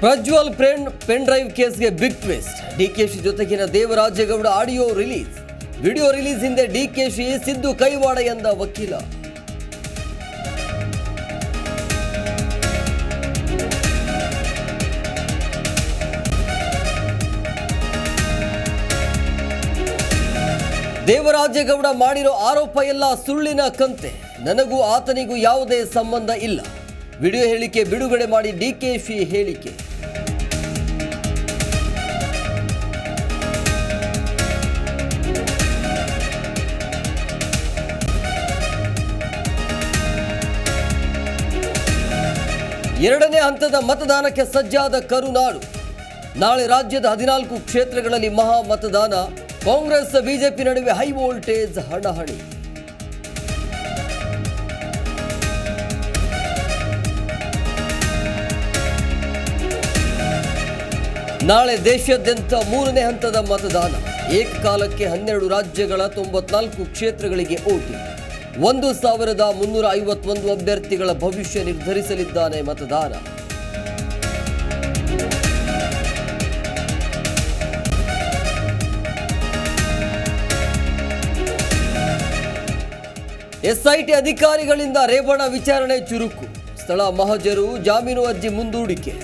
Prajwal pen pen drive ಕೇಸ್ಗೆ big twist DKShi ಜೊತೆಗಿನ Devarajegowda audio release. Video release ಹಿಂದೆ ಡಿಕೆಶಿ ಸಿದ್ದು ಕೈವಾಡ ಎಂದ ವಕೀಲ. ದೇವರಾಜೇಗೌಡ ಮಾಡಿರೋ ಆರೋಪ ಎಲ್ಲ ಸುಳ್ಳಿನ ಕಂತೆ. ನನಗೂ ಆತನಿಗೂ ಯಾವುದೇ ಸಂಬಂಧ ಇಲ್ಲ. ವಿಡಿಯೋ ಹೇಳಿಕೆ, ಬಿಡುಗಡೆ ಮಾಡಿ ಡಿಕೆಶಿ ಹೇಳಿಕೆ. ಎರಡನೇ ಹಂತದ ಮತದಾನಕ್ಕೆ ಸಜ್ಜಾದ ಕರುನಾಡು. ನಾಳೆ ರಾಜ್ಯದ ಹದಿನಾಲ್ಕು ಕ್ಷೇತ್ರಗಳಲ್ಲಿ ಮಹಾ ಮತದಾನ. ಕಾಂಗ್ರೆಸ್ ಬಿಜೆಪಿ ನಡುವೆ ಹೈ ವೋಲ್ಟೇಜ್ ಹಣಾಹಣಿ. ನಾಳೆ ದೇಶಾದ್ಯಂತ ಮೂರನೇ ಹಂತದ ಮತದಾನ. ಏಕಕಾಲಕ್ಕೆ ಹನ್ನೆರಡು ರಾಜ್ಯಗಳ ತೊಂಬತ್ನಾಲ್ಕು ಕ್ಷೇತ್ರಗಳಿಗೆ ಓಟಿ. ಒಂದು ಸಾವಿರದ ಮುನ್ನೂರ ಐವತ್ತೊಂದು ಅಭ್ಯರ್ಥಿಗಳ ಭವಿಷ್ಯ ನಿರ್ಧರಿಸಲಿದ್ದಾನೆ ಮತದಾನ. ಎಸ್ಐಟಿ ಅಧಿಕಾರಿಗಳಿಂದ ರೇವಣ್ಣ ವಿಚಾರಣೆ ಚುರುಕು. ಸ್ಥಳ ಮಹಜರು ಜಾಮೀನು ಅರ್ಜಿ ಮುಂದೂಡಿಕೆ.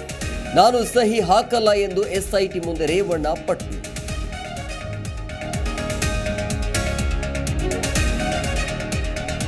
ನಾನು ಸಹಿ ಹಾಕಲ್ಲ ಎಂದು ಎಸ್ಐಟಿ ಮುಂದೆ ರೇವಣ್ಣ ಪಟ್ಟು.